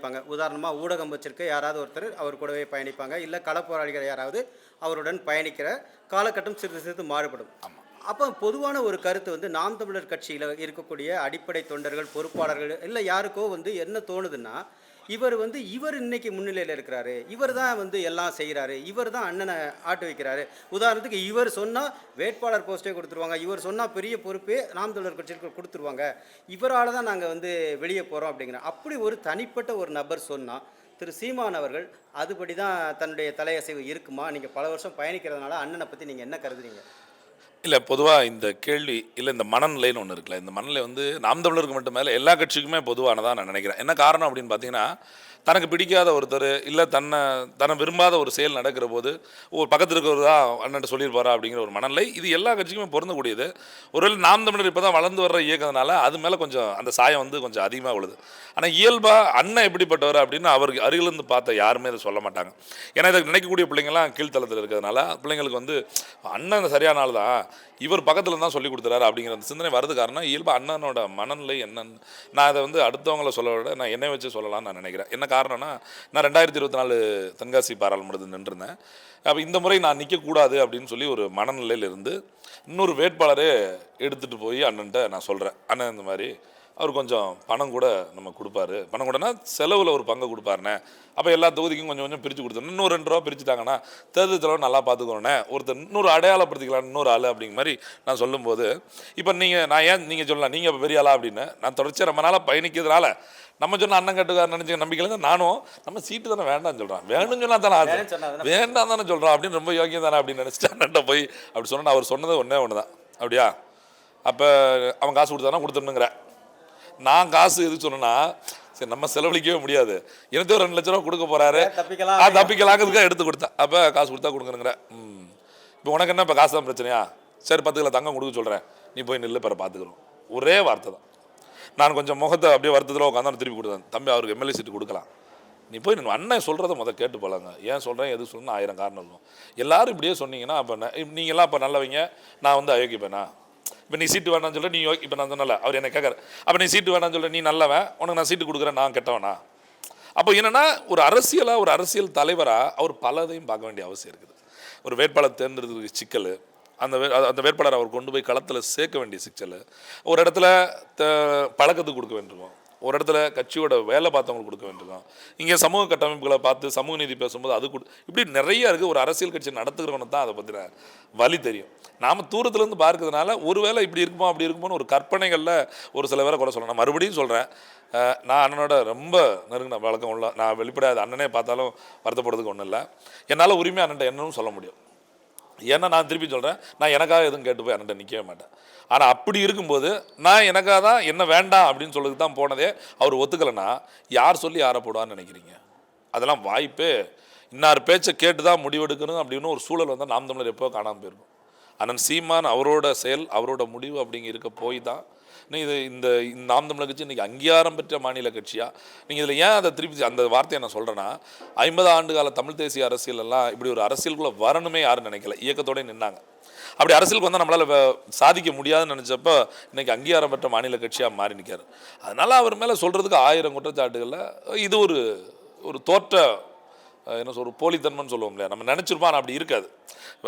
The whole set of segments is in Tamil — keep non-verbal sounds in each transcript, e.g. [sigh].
பயணிப்பாங்க. உதாரணமாக ஊடகம் வச்சிருக்க யாராவது ஒருத்தர் அவர் கூடவே பயணிப்பாங்க. இல்லை களப்போராளிகள் யாராவது அவருடன் பயணிக்கிற காலகட்டம் சிறிது சிறிது மாறுபடும். அப்போ பொதுவான ஒரு கருத்து வந்து நாம் தமிழர் கட்சியில் இருக்கக்கூடிய அடிப்படை தொண்டர்கள் பொறுப்பாளர்கள் இல்லை யாருக்கோ வந்து என்ன தோணுதுன்னா இவர் வந்து இவர் இன்னைக்கு முன்னிலையில் இருக்கிறாரு. இவர் தான் வந்து எல்லாம் செய்கிறாரு இவர் தான் அண்ணனை ஆட்டு வைக்கிறாரு. உதாரணத்துக்கு இவர் சொன்னால் வேட்பாளர் போஸ்ட்டே கொடுத்துருவாங்க. இவர் சொன்னால் பெரிய பொறுப்பே நாம் தமிழர் கட்சிக்கு கொடுத்துருவாங்க. இவரால் தான் நாங்கள் வந்து வெளியே போகிறோம் அப்படிங்கிற அப்படி ஒரு தனிப்பட்ட ஒரு நபர் சொன்னால் திரு சீமான் அவர்கள் அதுபடி தான் தன்னுடைய தலையசைவு இருக்குமா? நீங்கள் பல வருஷம் பயணிக்கிறதுனால அண்ணனை பற்றி நீங்கள் என்ன கருதுறீங்க? இல்லை பொதுவாக இந்த கேள்வி இல்லை இந்த மனநிலைன்னு ஒன்று இருக்குல்ல. இந்த மனநிலை வந்து நாம் தமிழருக்கு மட்டும் மேலே எல்லா கட்சிக்குமே பொதுவானதாக நான் நினைக்கிறேன். என்ன காரணம் அப்படின்னு பார்த்தீங்கன்னா தனக்கு பிடிக்காத ஒருத்தர் இல்லை தன்னை தன்னை விரும்பாத ஒரு செயல் நடக்கிற போது ஒரு பக்கத்தில் இருக்கிறதா அண்ணன் சொல்லியிருப்பாரா அப்படிங்கிற ஒரு மனநிலை. இது எல்லா கட்சிக்குமே பொருந்தக்கூடியது. ஒருவேளை நாம் தமிழர் இப்போ தான் வளர்ந்து வர்ற இயக்கத்தினால அது மேலே கொஞ்சம் அந்த சாயம் வந்து கொஞ்சம் அதிகமாக விழுது ஆனால் இயல்பாக அண்ணன் எப்படிப்பட்டவர் அப்படின்னு அவருக்கு அருகிலிருந்து பார்த்த யாருமே அதை சொல்ல மாட்டாங்க. ஏன்னா இதை நினைக்கக்கூடிய பிள்ளைங்களாம் கீழ்த்தளத்தில் இருக்கிறதுனால பிள்ளைங்களுக்கு வந்து அண்ணன் சரியான ஆள் தான் இவர் பக்கத்தில் தான் சொல்லி கொடுத்துறாரு அப்படிங்கிற அந்த சிந்தனை வரது காரணம் இயல்பு அண்ணனோட மனநிலை என்னன்னு நான் அதை வந்து அடுத்தவங்களை சொல்ல விட நான் என்னை வச்சு சொல்லலாம்னு நான் நினைக்கிறேன். என்ன காரணம்னா நான் ரெண்டாயிரத்தி இருபத்தி நாலு தென்காசி பாராளுமன்றத்தில் நின்றிருந்தேன். அப்போ இந்த முறை நான் நிற்கக்கூடாது அப்படின்னு சொல்லி ஒரு மனநிலையில் இருந்து இன்னொரு வேட்பாளரே எடுத்துகிட்டு போய் அண்ணன்ட்ட நான் சொல்கிறேன் அண்ணன் இந்த மாதிரி அவர் கொஞ்சம் பணம் கூட நம்ம கொடுப்பாரு. பணம் கூடனா செலவில் ஒரு பங்கு கொடுப்பாருண்ணே. அப்போ எல்லா தொகுதிக்கும் கொஞ்சம் கொஞ்சம் பிரித்து கொடுத்தோம் இன்னொரு ரெண்டு ரூபா பிரிச்சுட்டாங்கன்னா தேர்தல் செலவு நல்லா பார்த்துக்கோண்ணே ஒருத்தர் இன்னொரு அடையாளப்படுத்திக்கலாம் இன்னொரு ஆள் அப்படிங்கிற மாதிரி நான் சொல்லும்போது இப்போ நீங்கள் நான் ஏன் நீங்கள் சொல்லலாம் நீங்கள் இப்போ பெரிய ஆளா அப்படின்னு நான் தொடர்ச்சியாக ரொம்ப நாளாக பயணிக்கிறதுனால நம்ம சொன்ன அண்ணன் கட்டுக்கார நினச்ச நம்பிக்கையில நானும் நம்ம சீட்டு தானே வேண்டாம்னு சொல்கிறான் வேணும்னு சொன்னா தானே ஆசை. வேண்டாம் தானே சொல்கிறான் அப்படின்னு ரொம்ப யோக்கியம் தானே அப்படின்னு நினச்சிட்டு அண்ணன்ட்ட போய் அப்படி சொன்னா அவர் சொன்னது ஒன்றே ஒன்று தான் அப்படியா? அப்போ அவன் காசு கொடுத்தானா கொடுத்துடணுங்கிற. நான் காசு எதுக்கு சொன்னேன்னா சரி நம்ம செலவழிக்கவே முடியாது. எனக்கு ஒரு ரெண்டு லட்ச ரூபா கொடுக்க போறாரு. தப்பிக்கலாம்? ஆ தப்பிக்கலாங்கிறதுக்காக எடுத்து கொடுத்தேன். அப்போ காசு கொடுத்தா கொடுக்குறேங்கிற ம். இப்போ உனக்கு என்ன இப்போ காசு தான் பிரச்சனையா? சரி பத்து கிலோ தங்கம் கொடுக்க சொல்கிறேன் நீ போய் நில்லு பிற பார்த்துக்கிறோம் ஒரே வார்த்தை தான். நான் கொஞ்சம் முகத்தை அப்படியே வருத்தத்தில் உட்காந்து திருப்பி கொடுத்தேன். தம்பி அவருக்கு எம்எல்ஏ சீட்டு கொடுக்கலாம். நீ போய் அண்ணன் சொல்கிறத முத கேட்டு போலாங்க. ஏன் சொல்கிறேன் எது சொல்லணும் ஆயிரம் காரணம் இருக்கும். எல்லாரும் இப்படியே சொன்னீங்கன்னா அப்போ நீங்களாம் அப்போ நல்லவங்க நான் வந்து அயோக்கியப்பேனா? இப்போ நீ சீட்டு வேணாம்னு சொல்ல நீ இப்போ நான் சொன்னல அவர் என்ன கேட்குற அப்போ நீ சீட்டு வேணாம்னு சொல்ல நீ நல்லவன். உனக்கு நான் சீட்டு கொடுக்குறேன் நான் கெட்டவனா? அப்போ என்னென்னா ஒரு அரசியலாக ஒரு அரசியல் தலைவராக அவர் பலதையும் பார்க்க வேண்டிய அவசியம் இருக்குது. ஒரு வேட்பாளர் தேர்ந்தெடுக்கிறதுக்கு சிக்கல். அந்த வே அந்த வேட்பாளர் அவர் கொண்டு போய் களத்தில் சேர்க்க வேண்டிய சிக்கல். ஒரு இடத்துல த- பழக்கத்துக்கு கொடுக்க வேண்டியிருக்கும் ஒரு இடத்துல கட்சியோட வேலை பார்த்தவங்களுக்கு கொடுக்க வேண்டியிருக்கும் இங்கே சமூக கட்டமைப்புகளை பார்த்து சமூக நீதி பேசும்போது அது கொடு இப்படி நிறைய இருக்குது ஒரு அரசியல் கட்சி நடத்துகிறவனுக்கு தான் அதை பற்றின வழி தெரியும். நாம் தூரத்துலேருந்து பார்க்கறதுனால ஒருவேளை இப்படி இருக்குமோ அப்படி இருக்குமோன்னு ஒரு கற்பனைகளில் ஒரு சில பேரை கூட சொல்லணும் நான் மறுபடியும் சொல்கிறேன் நான் அண்ணனோட ரொம்ப நெருங்கின வழக்கம் உள்ள நான் வெளிப்படையாத அண்ணனே பார்த்தாலும் வருத்தப்படுறதுக்கு ஒன்றும் இல்லை. என்னால் உரிமையாக அண்ணன்ட்ட என்னன்னு சொல்ல முடியும். ஏன்னா நான் திருப்பி சொல்கிறேன் நான் எனக்காக எதுவும் கேட்டு போய் என்கிட்ட நிற்கவே மாட்டேன். ஆனால் அப்படி இருக்கும்போது நான் எனக்காக தான் என்ன வேண்டாம் அப்படின்னு சொல்லிட்டு தான் போனதே அவர் ஒத்துக்கலைன்னா யார் சொல்லி யாரை போடுவான்னு நினைக்கிறீங்க? அதெல்லாம் வாய்ப்பு. இன்னார் பேச்சை கேட்டு தான் முடிவெடுக்கணும் அப்படின்னு ஒரு சூழல் வந்தால் நாம் தமிழர் எப்போ காணாமல் போயிருக்கும். அண்ணன் சீமான் அவரோட செயல் அவரோட முடிவு அப்படிங்க இருக்க போய் தான் நீ இது இந்த இந்த நாம் தமிழக கட்சி இன்றைக்கி அங்கீகாரம் பெற்ற மாநில கட்சியா? நீங்கள் இதில் ஏன் அதை திருப்பி அந்த வார்த்தையை நான் சொல்கிறேன்னா ஐம்பது ஆண்டு கால தமிழ் தேசிய அரசியலெல்லாம் இப்படி ஒரு அரசியலுக்குள்ளே வரணுமே யாரும் நினைக்கல. இயக்கத்தோடய நின்னாங்க. அப்படி அரசியலுக்கு வந்தால் நம்மளால் சாதிக்க முடியாதுன்னு நினச்சப்போ இன்னைக்கு அங்கீகாரம் பெற்ற மாநில கட்சியாக மாறி நிற்காரு அதனால அவர் மேலே சொல்கிறதுக்கு ஆயிரம் குற்றச்சாட்டுகளில் இது ஒரு ஒரு தோற்ற என்ன சொல் போலித்தன்மைன்னு சொல்லுவோம் இல்லையா? நம்ம நினச்சிருப்போம் ஆனால் அப்படி இருக்காது.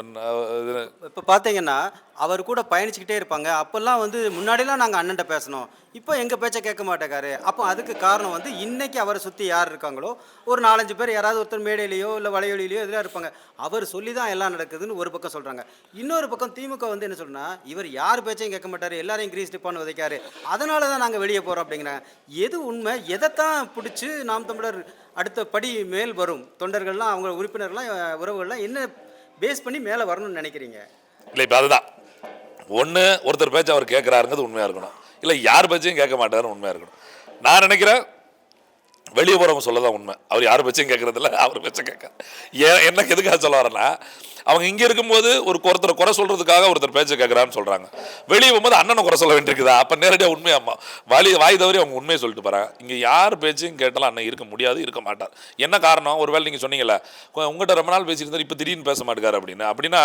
Uh, இப்போ பார்த்தீங்கன்னா அவர் கூட பயணிச்சுக்கிட்டே இருப்பாங்க. அப்போல்லாம் வந்து முன்னாடிலாம் நாங்கள் அண்ணன்ட்ட பேசணும். இப்போ எங்கள் பேச்சை கேட்க மாட்டேக்காரு. அப்போ அதுக்கு காரணம் வந்து இன்னைக்கு அவரை சுற்றி யார் இருக்காங்களோ ஒரு நாலஞ்சு பேர் யாராவது ஒருத்தர் மேடையிலையோ இல்லை வலையொலியிலையோ எதிராக இருப்பாங்க. அவர் சொல்லி தான் எல்லாம் நடக்குதுன்னு ஒரு பக்கம் சொல்கிறாங்க இன்னொரு பக்கம் திமுக வந்து என்ன சொல்றா இவர் யார் பேச்சையும் கேட்க மாட்டார் எல்லாரையும் கிரீஸ் டிப்பான்னு உதைக்காரு. அதனால தான் நாங்கள் வெளியே போகிறோம் அப்படிங்கிறாங்க எது உண்மை? எதைத்தான் பிடிச்சி நாம் தமிழர் அடுத்த படி மேல் வரும்? தொண்டர்கள்லாம் அவங்க உறுப்பினர்கள்லாம் உறவுகள்லாம் என்ன பேஸ் பண்ணி மேலே வரணும்னு நினைக்கிறீங்க? இல்லை இப்போ அதுதான். ஒன்று ஒருத்தர் பேச்சு அவர் கேட்குறாருங்கிறது உண்மையாக இருக்கணும். இல்லை யார் பேச்சையும் கேட்க மாட்டாருன்னு உண்மையாக இருக்கணும். நான் நினைக்கிறேன் வெளியே போகிறவங்க சொல்ல தான் உண்மை. அவர் யார் பேச்சையும் கேட்கறதில்ல அவர் பேச்சை கேட்க ஏன் என்ன எதுக்காக சொல்ல வரேன்னா அவங்க இங்கே இருக்கும்போது ஒரு ஒருத்தரை குறை சொல்கிறதுக்காக ஒருத்தர் பேச்சை கேட்குறான்னு சொல்கிறாங்க வெளியே போகும்போது அண்ணனை குறை சொல்ல வேண்டியிருக்குதா? அப்போ நேரடியாக உண்மையா அம்மா. வழி வாய் தவறி அவங்க உண்மையை சொல்லிட்டு போகிறாங்க இங்கே யார் பேச்சையும் கேட்டாலும் அண்ணன் இருக்க முடியாது இருக்க மாட்டார். என்ன காரணம்? ஒருவேளை நீங்கள் சொன்னீங்கல்ல உங்கள்கிட்ட ரொம்ப நாள் பேசியிருந்தார் இப்போ திடீர்னு பேச மாட்டேங்கார் அப்படின்னு. அப்படின்னா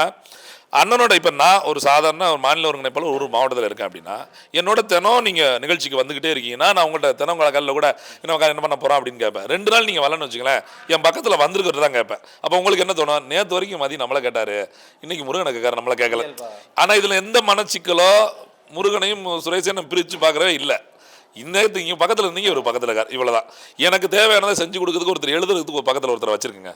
அண்ணனோட இப்போ நான் ஒரு சாதாரண ஒரு மாநில ஒருங்கிணைப்பாளர் ஒரு மாவட்டத்தில் இருக்கேன் அப்படின்னா என்னோட தினம் நீங்கள் நிகழ்ச்சிக்கு வந்துக்கிட்டே இருக்கீங்கன்னா நான் உங்கள்கிட்ட தினம் கல்லில் கூட என்ன என்ன பண்ண போகிறோம் அப்படின்னு கேட்பேன். ரெண்டு நாள் நீங்கள் வரலன்னு வச்சுங்களேன் என் பக்கத்தில் வந்திருக்கிறது தான் கேட்பேன். அப்போ உங்களுக்கு என்ன தோணும்? நேற்று வரைக்கும் மதி நம்மளை கேட்டார். இன்னைக்கு முருகனை கேட்காரு நம்மளை கேட்கல. ஆனால் இதில் எந்த மனச்சிக்கலோ முருகனையும் சுரேஷனையும் பிரித்து பார்க்கறவே இல்லை. இன்னத்துக்கு இங்கே பக்கத்தில் இருந்தீங்க ஒரு பக்கத்தில் இருக்கார். இவ்வளோதான் எனக்கு தேவையானதை செஞ்சு கொடுக்கறதுக்கு ஒருத்தர் எழுதுறதுக்கு ஒரு பக்கத்தில் ஒருத்தர் வச்சுருக்குங்க.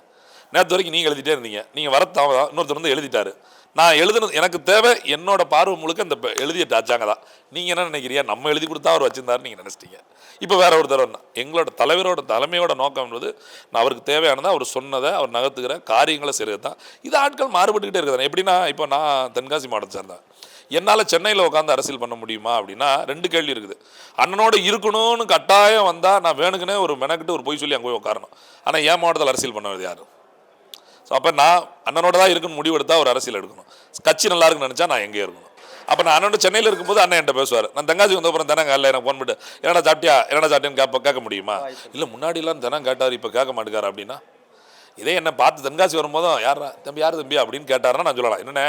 நேற்று வரைக்கும் நீங்கள் எழுதிட்டே இருந்தீங்க. நீங்கள் வர தாமதம் இன்னொருத்தர் வந்து எழுதிட்டாரு. நான் எழுதுனது எனக்கு தேவை என்னோட பார்வை முழுக்க இந்த எழுதிய டாச்சாங்க தான். நீங்கள் என்ன நினைக்கிறியா நம்ம எழுதி கொடுத்தா அவர் வச்சிருந்தாருன்னு நீங்கள் நினச்சிட்டீங்க. இப்போ வேற ஒருத்தர் தடவை எங்களோட தலைவரோட தலைமையோட நோக்கம் என்பது நான் அவருக்கு தேவையானதை அவர் சொன்னதை அவர் நகர்த்துக்கிற காரியங்களை செய்கிறது தான். இது ஆட்கள் மாறுபட்டுக்கிட்டே இருக்குது எப்படின்னா இப்போ நான் தென்காசி மாவட்டத்தை சேர்ந்தேன் என்னால் சென்னையில் உட்காந்து அரசியல் பண்ண முடியுமா அப்படின்னா ரெண்டு கேள்வி இருக்குது. அண்ணனோட இருக்கணும்னு கட்டாயம் வந்தால் நான் வேணுக்குனே ஒரு மெனக்கிட்டு ஒரு பொய் சொல்லி அங்கே போய் உட்காரணும். ஆனால் என் மாவட்டத்தில் அரசியல் பண்ணது யாரும் ஸோ அப்போ நான் அண்ணனோட தான் இருக்குன்னு முடிவெடுத்தா ஒரு அரசியல் எடுக்கணும். கட்சி நல்லா இருக்குன்னு நினச்சா நான் எங்கே இருக்கணும். அப்போ நான் அண்ணனோட சென்னையில் இருக்கும்போது அண்ணன் என்கிட்ட பேசுவார். நான் தங்காஜி வந்த அப்புறம் தினம் காலையில் எனக்கு ஃபோன் பண்ணிட்டு என்னடா சாப்பிட்டியா? என்னடா சாப்பிட்டியான்னு கேட்ப கேட்க முடியுமா? இல்லை முன்னாடிலாம் தினம் கேட்டார் இப்போ கேட்க மாட்டேங்கார் அப்படின்னா இதே என்ன பார்த்து தென்காசி வரும்போதும் யாரா தம்பி யார் தம்பி? அப்படின்னு கேட்டாருன்னா நான் சொல்லலாம். என்னென்ன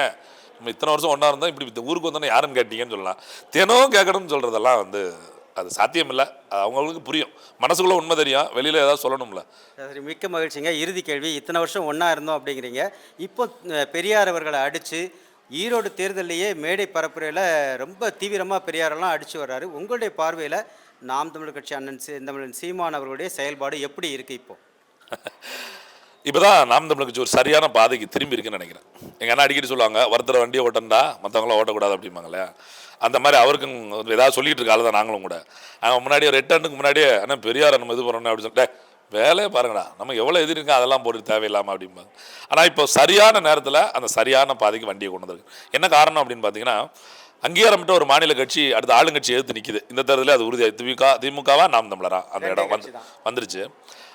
நம்ம இத்தனை வருஷம் ஒன்றா இருந்தோம் இப்படி இந்த ஊருக்கு வந்தோன்னே யாருன்னு கேட்டீங்கன்னு சொல்லலாம். தினம் கேட்கணும்னு சொல்கிறதெல்லாம் வந்து அது சாத்தியம் இல்லை அது அவங்களுக்கு புரியும். மனசுக்குள்ளே உண்மை தெரியும். வெளியில் ஏதாவது சொல்லணும்ல. சரி மிக்க மகிழ்ச்சிங்க. இறுதி கேள்வி. இத்தனை வருஷம் ஒன்றா இருந்தோம் அப்படிங்கிறீங்க. இப்போ பெரியார் அவர்களை அடித்து ஈரோடு தேர்தல்லையே மேடை பரப்புரையில் ரொம்ப தீவிரமாக பெரியாரெல்லாம் அடித்து வர்றாரு. உங்களுடைய பார்வையில் நாம் தமிழர் கட்சி அண்ணன் சி தமிழன் சீமான் அவர்களுடைய செயல்பாடு எப்படி இருக்குது [laughs] இப்போ இப்போதான் நாம் தமிழ் கட்சி ஒரு சரியான பாதைக்கு திரும்பி இருக்குன்னு நினைக்கிறேன். எங்கள் அண்ணா அடிக்கடி சொல்லுவாங்க ஒருத்தர் வண்டியை ஓட்டண்டா மற்றவங்களாம் ஓட்டக்கூடாது அப்படிம்பாங்களே அந்த மாதிரி அவருக்கும் ஏதாவது சொல்லிட்டு இருக்காள் தான் நாங்களும் கூட. அவன் முன்னாடி ஒரு எட்டு ஆண்டுக்கு முன்னாடியே அண்ணா பெரியார் நம்ம இது பண்ணணும் அப்படின்னு சொல்லிட்டு "டேய், வேலையை பாருங்கடா நம்ம எவ்வளோ எதிரி இருக்கோம் அதெல்லாம் போட்டு தேவையில்லாமல் அப்படிம்பாங்க. ஆனால் இப்போ சரியான நேரத்தில் அந்த சரியான பாதைக்கு வண்டியை கொண்டு வந்திருக்கு. என்ன காரணம் அப்படின்னு பார்த்தீங்கன்னா அங்கீகாரமிட்ட ஒரு மாநில கட்சி அடுத்த ஆளுங்கட்சி எதிர்த்து நிற்கிது இந்த தேர்தலில் அது உறுதியாக திமுக திமுகவா நாம் தமிழரா? அந்த இடம் வந்து தான். வந்துருச்சு.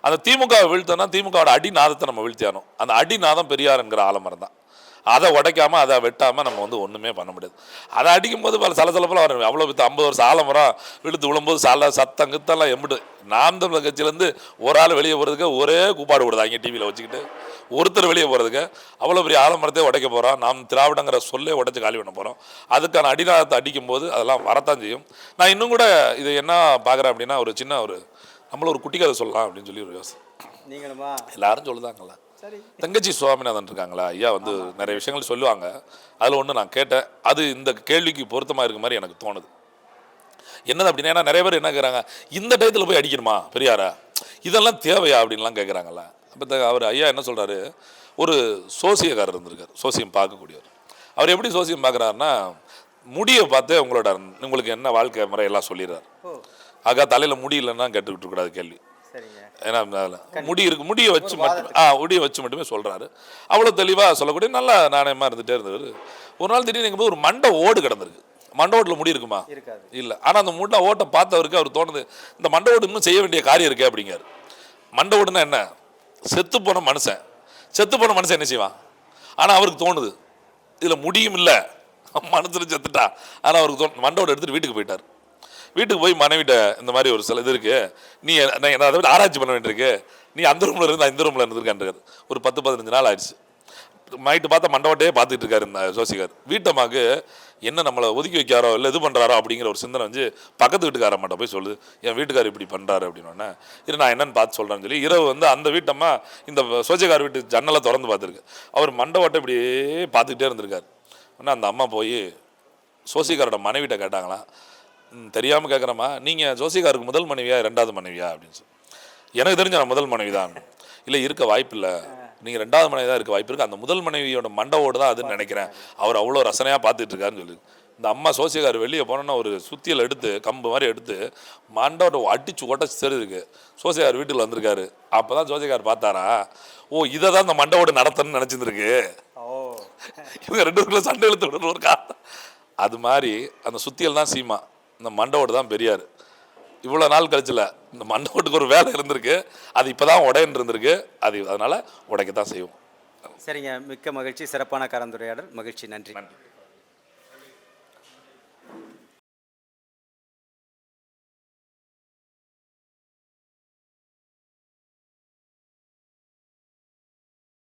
அந்த திமுகவை வீழ்த்தனா திமுகவோட அடிநாதத்தை நம்ம வீழ்த்தியானோம் அந்த அடிநாதம் பெரியார் என்கிற ஆலமரம் தான். அதை உடைக்காம அதை வெட்டாமல் நம்ம வந்து ஒன்றுமே பண்ண முடியாது. அதை அடிக்கும் போது பல சலசலப்பெல்லாம் வரும். அவ்வளோ வித்து ஐம்பது வருஷம் ஆலமரம் விழுத்து விழும்போது சல சத்தம் கித்தெல்லாம் எம்பிடு நாம் தமிழர் கட்சியிலேருந்து ஒரு ஆள் வெளியே போகிறதுக்கு ஒரே கூப்பாடு விடுதாங்க டிவியில் வச்சுக்கிட்டு. ஒருத்தர் வெளியே போகிறதுக்கு அவ்வளோ பெரிய ஆலமரத்தை உடைக்க போகிறோம் நாம் திராவிடங்கிற சொல்லே உடைச்சி காலி பண்ண போகிறோம் அதுக்கான அடிநாதத்தை அடிக்கும் போது அதெல்லாம் வரத்தான் செய்யும். நான் இன்னும் கூட இது என்ன பார்க்குறேன் அப்படின்னா ஒரு சின்ன ஒரு நம்மள ஒரு குட்டி கதை சொல்லலாம் அப்படின்னு சொல்லி ஒரு யோசனை. நீங்களுமா? எல்லாரும் சொல்லுதாங்கல்ல. சரி. தங்கச்சி சுவாமிநாதன் இருக்காங்களா? ஐயா வந்து நிறைய விஷயங்கள் சொல்லுவாங்க. அதில் ஒன்று நான் கேட்டேன். அது இந்த கேள்விக்கு பொருத்தமாக இருக்க மாதிரி எனக்கு தோணுது. என்னது அப்படின்னா ஏன்னா நிறைய பேர் என்ன கேட்குறாங்க இந்த டயத்தில் போய் அடிக்கணுமா பெரியாரா? இதெல்லாம் தேவையா அப்படின்லாம் கேட்குறாங்கல்ல அப்போ அவர் ஐயா என்ன சொல்கிறாரு ஒரு சோசியக்காரர் இருந்திருக்கார் சோசியம் பார்க்கக்கூடியவர். அவர் எப்படி சோசியம் பார்க்குறாருன்னா முடியை பார்த்து உங்களோட உங்களுக்கு என்ன வாழ்க்கை முறை எல்லாம் சொல்லிடுறாரு. ஆகா தலையில் முடி இல்லைன்னா கேட்டுக்கிட்டு இருக்கக்கூடாது கேள்வி. ஏன்னா முடி இருக்கு முடியை வச்சு மட்டும் ஆ முடியை வச்சு மட்டுமே சொல்கிறாரு அவ்வளோ தெளிவாக சொல்லக்கூடிய நல்ல நாணயமாக இருந்துகிட்டே இருந்தவர். ஒரு நாள் திடீர்னு போய் ஒரு மண்டை ஓடு கிடந்திருக்கு. மண்டை ஓட்டில் முடி இருக்குமா? இல்லை. ஆனால் அந்த முட்டை ஓட்டை பார்த்தவருக்கு அவர் தோணுது இந்த மண்டை ஓடு இன்னும் செய்ய வேண்டிய காரியம் இருக்கே அப்படிங்காரு மண்டை ஓடுனா என்ன? செத்து போன மனுஷன். செத்து போன மனுஷன் என்ன செய்வான்? ஆனால் அவருக்கு தோணுது இதில் முடியும் இல்லை. மனுஷன் செத்துட்டா. ஆனால் அவருக்கு தோணு மண்டை ஓடு எடுத்துட்டு வீட்டுக்கு போயிட்டார். வீட்டுக்கு போய் மனைவிட்ட இந்த மாதிரி ஒரு சில இது இருக்கு. நீ நான் அதை விட ஆராய்ச்சி பண்ண வேண்டியிருக்கு. நீ அந்த ரூமில் இருந்து இந்த ரூமில் இருந்திருக்கான்றது. ஒரு பத்து பதினஞ்சு நாள் ஆயிடுச்சு. நைட்டு பார்த்தா மண்டபத்தையே பார்த்துட்டு இருக்காரு இந்த ஜோசிகார் வீட்டம்மாக்கு என்ன நம்மளை ஒதுக்கி வைக்காரோ இல்லை இது பண்ணுறாரோ அப்படிங்கிற ஒரு சிந்தனை வந்து பக்கத்து வீட்டுக்கார மாட்ட போய் சொல்லுது. என் வீட்டுக்காரர் இப்படி பண்ணுறாரு அப்படின்னு இது நான் என்னன்னு பார்த்து சொல்கிறேன்னு சொல்லி இரவு வந்து அந்த வீட்டம்மா இந்த சோசியக்கார வீட்டு ஜன்னலை திறந்து பார்த்துருக்கு. அவர் மண்டபத்தை இப்படியே பார்த்துக்கிட்டே இருந்திருக்காரு. ஆனால் அந்த அம்மா போய் சோசிகாரோட மனைவிட்ட கேட்டாங்களாம் "ம், தெரியாம கேட்குறம்மா நீங்கள் ஜோசிகாருக்கு முதல் மனைவியா ரெண்டாவது மனைவியா அப்படின்னு சொல்லி. எனக்கு தெரிஞ்ச நான் முதல் மனைவி தான் இல்லை இருக்க வாய்ப்பு இல்லை நீங்கள் ரெண்டாவது மனைவி தான் இருக்க வாய்ப்பு இருக்குது அந்த முதல் மனைவியோட மண்டவோடு தான் அதுன்னு நினைக்கிறேன். அவர் அவ்வளோ ரசனையாக பார்த்துட்டு இருக்காருன்னு சொல்லி. இந்த அம்மா சோசியக்கார் வெளியே போனோன்னா ஒரு சுத்தியல் எடுத்து கம்பு மாதிரி எடுத்து மண்டோட அடிச்சு உடச்சி தெரியுதுக்கு. சோசியக்கார் வீட்டுக்கு வந்திருக்காரு. அப்போ தான் சோசியக்கார் பார்த்தாரா? ஓ இதை தான் இந்த மண்டவோடு நடத்தணும்னு நினச்சிருந்துருக்கு. ஓ. இவங்க ரெண்டு பேருக்குள்ள சண்டை இழுத்து விடுற ஒரு காரணம். அது மாதிரி அந்த சுத்தியல் தான் சீமா. இந்த மண்டவோடு தான் பெரியார். இவ்வளோ நாள் கழிச்சுல இந்த மண்டவோட்டுக்கு ஒரு வேலை இருந்திருக்கு. அது இப்போ தான் உடையன் இருந்திருக்கு. அது அதனால் உடைக்கத்தான் செய்வோம். சரிங்க. மிக்க மகிழ்ச்சி. சிறப்பான கலந்துரையாடல். மகிழ்ச்சி. நன்றி. நன்றி.